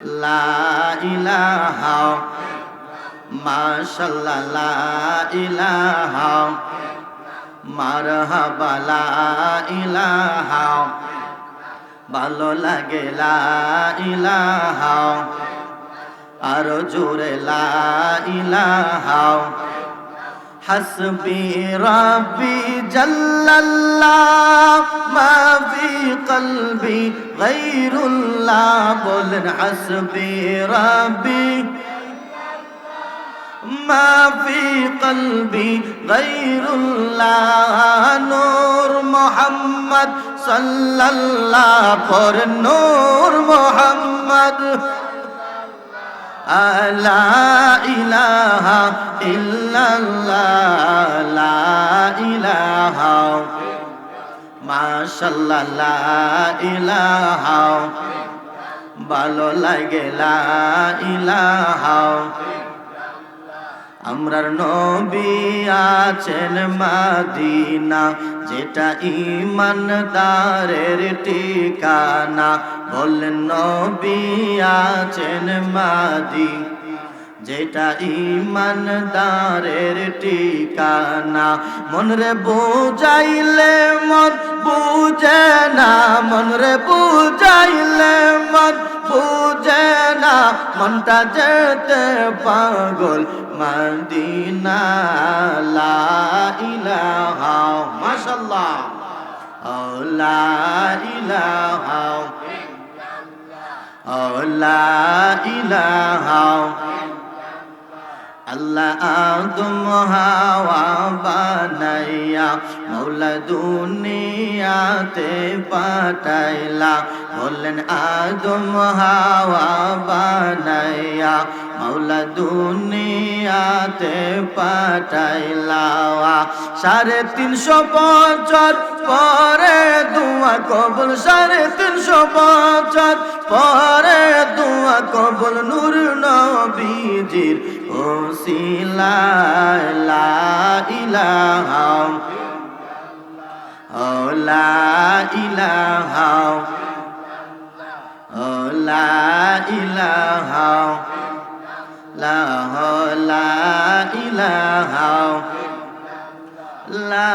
লা ইলাহা মাশাল্লাহ, লা ইলাহা মারহাবা, লা ইলাহা ভালো লাগে, লা ইলাহা আরও জোরে, লা ইলাহা حسبي ربي جل الله ما في قلبي غير الله بولن حسبي ربي ما في قلبي غير الله نور محمد صلى الله پر نور محمد লা ইলাহা ইল্লাল্লাহ লা ইলাহা মাশাল্লাহ লা ইলাহা। ভালো লাগে লা ইলাহা। আমরার নবী আছেন মাদিনা যেটা ইমানদারের ঠিকানা। বললেন নবী আছেন মাদি যেটা ইমানদারের ঠিকানা। মনরে বুঝাইলে মন বুঝে না, মনরে বুঝাইলে মন বুঝে না। মনটা যেতে পাগল, মদিনা, লা ও লা ইলাহা, ও লা ইলাহা। আল্লাহ আদম হাওয়া বানাইয়া মৌলা দুনিয়াতে পাঠাইলা। বললেন, আদম হাওয়া বানাইয়া মৌলা দুনিয়াতে পাঠাইলা। সাড়ে তিনশো বছর পরে দুয়া কবুল, সাড়ে তিনশো বছর পরে কবুল নূর নবীজির ওসিলা লা ইলাহা ও লা ইলাহা ও লা ইলাহা, লা লা ইলাহা, লা